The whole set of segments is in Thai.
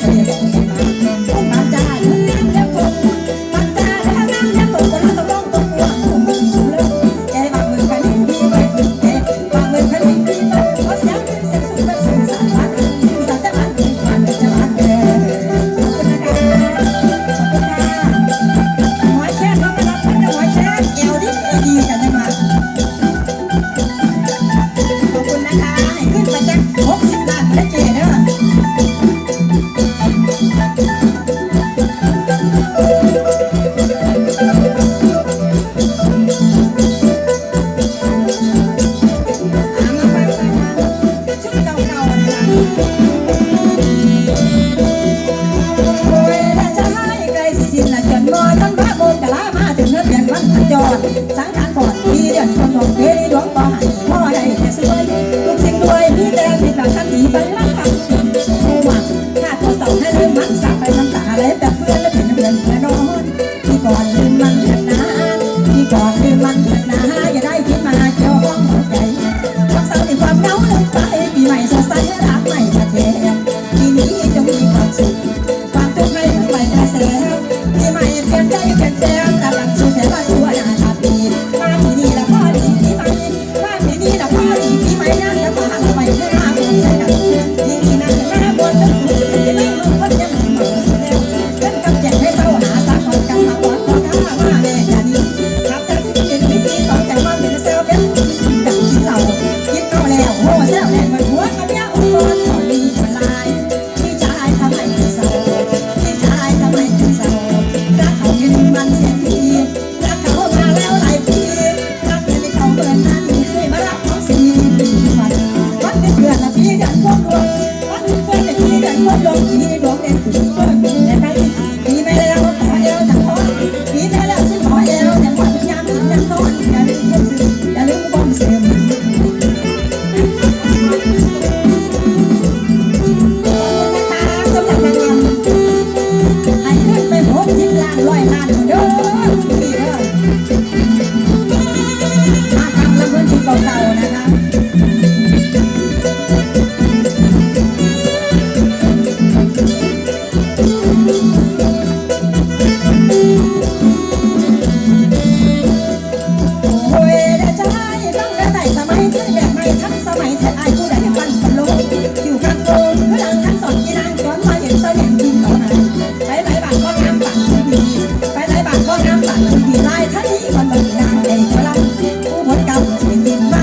三 Bye.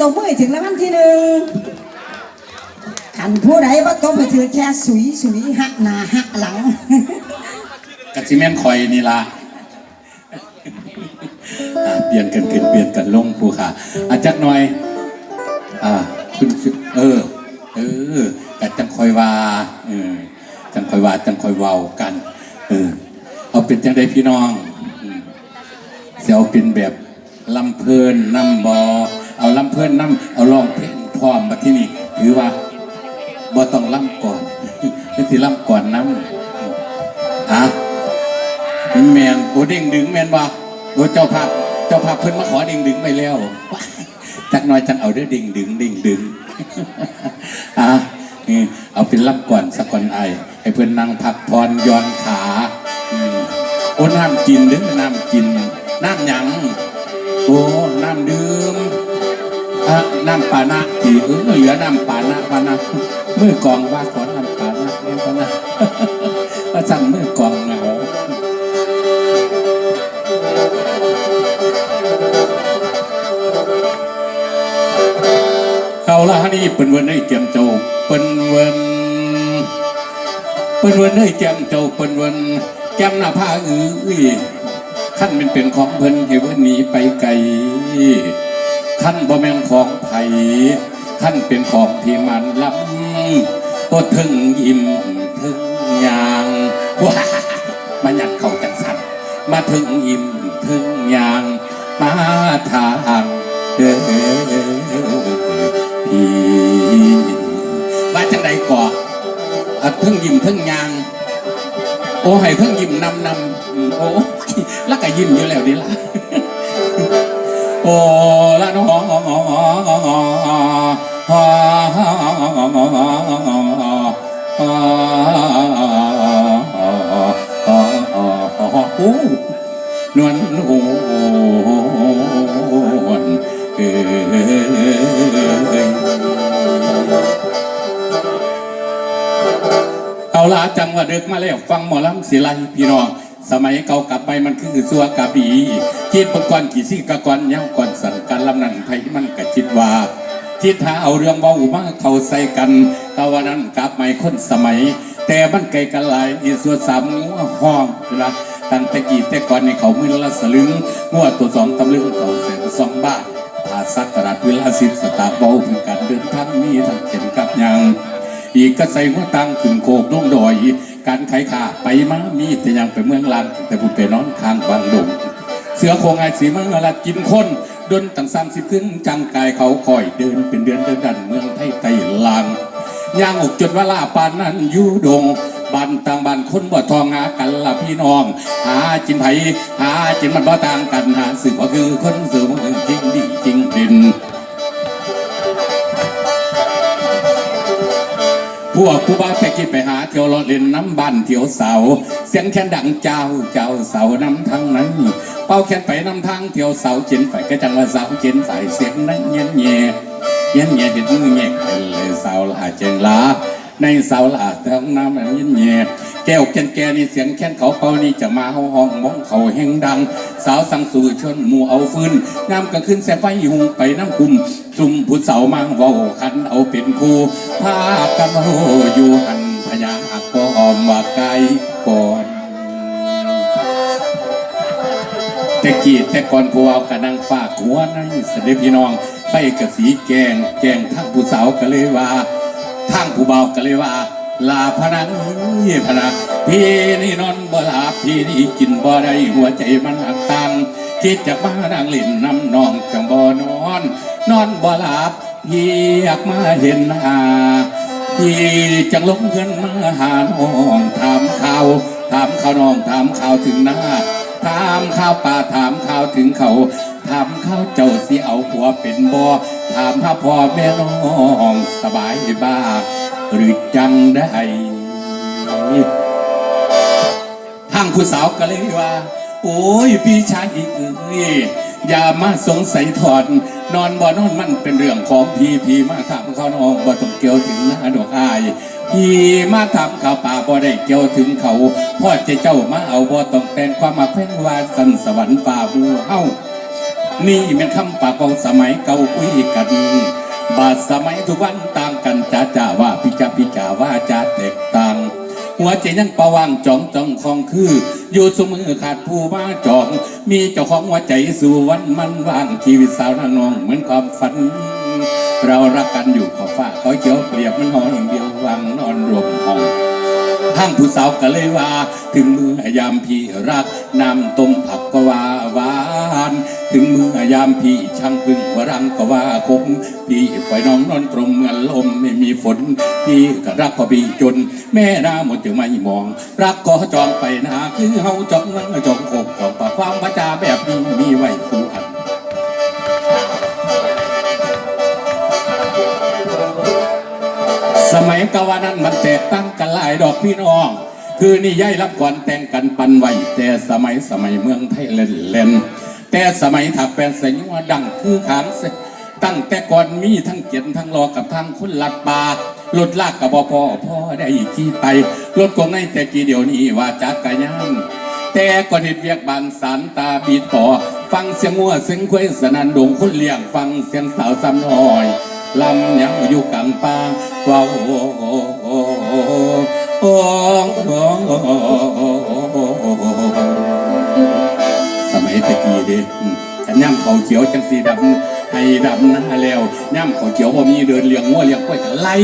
ตบมือถึงรางวันที่หนึ่งขันผู้ใดว่าตบไปถือแค่สุยสุยหักหน้าหักหลังกัจิแม่นคอยนี่ละเปลี่ยนกันขึ้นเปลี่ยนกันลงผู้ค่ะอาจักหน่อยอ่าคุณเออ เออแต่จังคอยว่าเออจังคอยว่าจังคอยเว้ากัน เออ เอาเป็นจังได้พี่น้องเสียวเป็นแบบลำเพลินน้ำบอ เอาลำเพลินน้ำเอาร้องเพลงพร้อมมาที่นี่ถือว่าบ่ต้องล่ำก่อนเป็นสิล่ำก่อนน้ำอะแมนโอเด้งดึงแมนบ่โอเจ้าภาพเจ้าภาพเพิ่นมาขอเด้งดึงไปแล้วจักน้อยจังเอาเด้อเด้งดึงเด้งดึงอะเอาเป็นล่ำก่อนสักก่อนไอให้เพื่อนนั่งพักผ่อย้อนขาโอ้น้ำกินเด้อน้ำกินน้ำหยังโอ้ ปานะที่เออเหลือน้ำปานะปานะเมื่อกองว่าขอน้ำปานะเนี่ยปานะว่าสั่งมือกองเหงาเขาละนี่เป็นวันให้เตรียมโจาเป็นวันเป็นวันให้เตรียมโจาเป็นวันแก้มหน้าผ้าอื้อขั้นมันเป็นของเพิ่นให้เพิ่นหนีไปไกลขั้นบ่แม่นของ ไผขั้นเป็นของที่มันล้ำก็ถึงยิ้มถึงยางว้ามาหยัดเข้าจังสันมาถึงยิ้มถึงยาง มาทางเดอพี่ว่าจังใดก่ออะถึงยิ้มถึงยาง โอ้ให้เพิ่งยิ้มนำนำโอ้ยแล้วก็ยิ้มอยู่แล้วนี่ล่ะ ละน้องนวลนวลเอ้ยเอาละจังว่าเด็กมาแล้ว ฟังหมอลำศิลาพี่น้อง สมัยเก่ากลับไปมันคือสัวกะบีคิดบางก่อนกี่ซี่กะก่อนเย้าก่อนสั่นกันลำนันไผมันกะคิดว่าคิดหาเอาเรื่องเบามาเขาใส่กันตะวันนั้นกลับไม่คนสมัย แต่มันไกลกันหลายอีส่วนสามงัวห้องนะตั้งแต่กี่แต่ก่อนในเขามือละสลึงงัวตัวสองตำลึงเขาแสนสองบาทถ้าสักกระดาษเวลาสิบสตางค์เบาเป็นการเดินทางนี้ทั้งเข็มกับยางอีกก็ใส่หัวตังขึ้นโคกลงดอย การไขขาไปมามีแต่ยังไปเมืองลานแต่บุญไปนอนข้างบางดงเสือโคงไอสีเมืองละกินคนดนตั้งสามสิบขึ้นจังกายเขาคอยเดินเป็นเดือนเดินดันเมืองไทยไต่ลางย่างอกจนว่าลาปานนั้นอยู่ดงบันต่างบันคนบ่ทองหากันละพี่น้อง หาจินไผหาจินมันบ่ต่างกันหาสื่อก็คือคนเสือมันจริงดีจริงเด่น วกผู้บ้าไปกินไปหาเที่ยวรอเล่นน้ำบ้านเที่ยวเสา เสียงแคนดังเจ้าเจ้าเสาน้ำทางนั้น เป้าแคนไปน้ำทางเที่ยวเสาเจนไปก็จังว่าเสาเจนใส่เสียงนั้นเย็นแย่เย็นแย่เห็นมือแง่เลยเสาลาเจงลาในเสาลาทางน้ำนั้นเย็นแย่แก้วแคนแกนี่เสียงแคนเขาเป่านี่จะมาห้องมองเขาแห่งดัง สาวสังสูชนหมู่เอาฟืนน้ำก็ขึ้นแสไฟหุงไปน้ำคุมจุ่มผู้สาวมังเว้าคันเอาเป็นครูพากันโหอยู่หันพญาก็ออมว่าไกลก่อนแต่กี้แต่ก่อนผู้เอากระนังฝากหัวในเสด็จพี่น้องไฟกระสีแกงแกงทั้งผู้สาวก็เลยว่าทั้งผู้เบาก็เลยว่า ลาพนังพนะพี่นี่นอนบ่หลับพี่นี่กินบ่ได้หัวใจมันหักตังคิดจะมานั่งเล่นน้ำนองจังบ่นอน นอนบ่หลับพี่อยากมาเห็นหาพี่จังลงเงินมาหาน้องถามข่าวถามข่าวน้องถามข่าวถึงหน้าถามข่าวป่าถามข่าวถึงเขาถามข่าวเจ้าสิเอาผัวเป็นบ่ถามหาพ่อแม่น้องสบายบ้า หรือจังได้ทางผู้สาวก็เลยว่า โอ้ยพี่ชายเอ้ยอย่ามาสงสัยถอดนอนบ่นอนมันเป็นเรื่องของพี่พี่มาถามเขาน้องบ่ต้องเกี่ยวถึงหน้าดอกอายพี่มาถามข่าวป่าบ่ได้เกี่ยวถึงเขาพ่อจะเจ้ามาเอาบ่ต้องแต่งความมาแพ่งว่าสันสวรรค์ป่าบูเฮานี่เป็นคำป่ากของสมัยเก่าคุยกัน บาดสมัยทุกวันต่าง กันจ้าจ้าว่าพิจาพิจาว่าจ้าแตกต่างหัวใจยังประว่างจองจองของคือ อยู่สมือขาดผู้มาจอง มีเจ้าของหัวใจสู่วันมันว่างชีวิตสาวนางนองเหมือนความฝัน เรารักกันอยู่ขอบฟ้าขาเขียวเปรียบมันหออย่างเดียววางนอนรวมห้องททางผู้สาวก็เลยว่า ถึงมือยามพี่รักนำต้มผักก็ว่า ถึงมือยามพี่ช่างพึ่งวรังก็ว่าคงพี่ปล่อยน้องนอนตรงเงินลมไม่มีฝน พี่ก็รักพอพี่จน แม่หน้าหมดจึงไม่มอง รักก็จองไปนาคือเฮาจองนั่งจองอกจองปากความพระจาแบบนี้มีไว้คู่อันสมัยกาวานั้นมันแตกตั้งกันหลายดอกพี่น้อง คือนี่ย่ายรับก่อนแต่งกันปันไว้แต่สมัยสมัยเมืองไทยเล่นเล่น แต่สมัยถักแปลนใส่ยัวดังคือขางเสตั้งแต่ก่อนมีทั้งเกียนทั้งรอกับทั้งคุณลัดบารถลากกับบพ่อพ่อได้ขี่ไปรถกงในแต่กี่เดียวนี้ว่าจักกะยานแต่ก่อนเห็ดเวียกบานสารตาบีดต่อ ฟังเสียงงัวเสียงควยสนันดงคนเลี้ยงฟังเสียงสาวซ้ำน้อยลำยังอยู่กลางป่าว้าวโอ้โอ้โอ้โอ้โอ้ ตะกี้เด็ฉันย่ำเขาเขียวจังสีดำให้ดำหน้าแล้วย่ำเขาเขียวว่ามีเดินเลี้ยงงัวเลี้ยงกล้วยกันไล่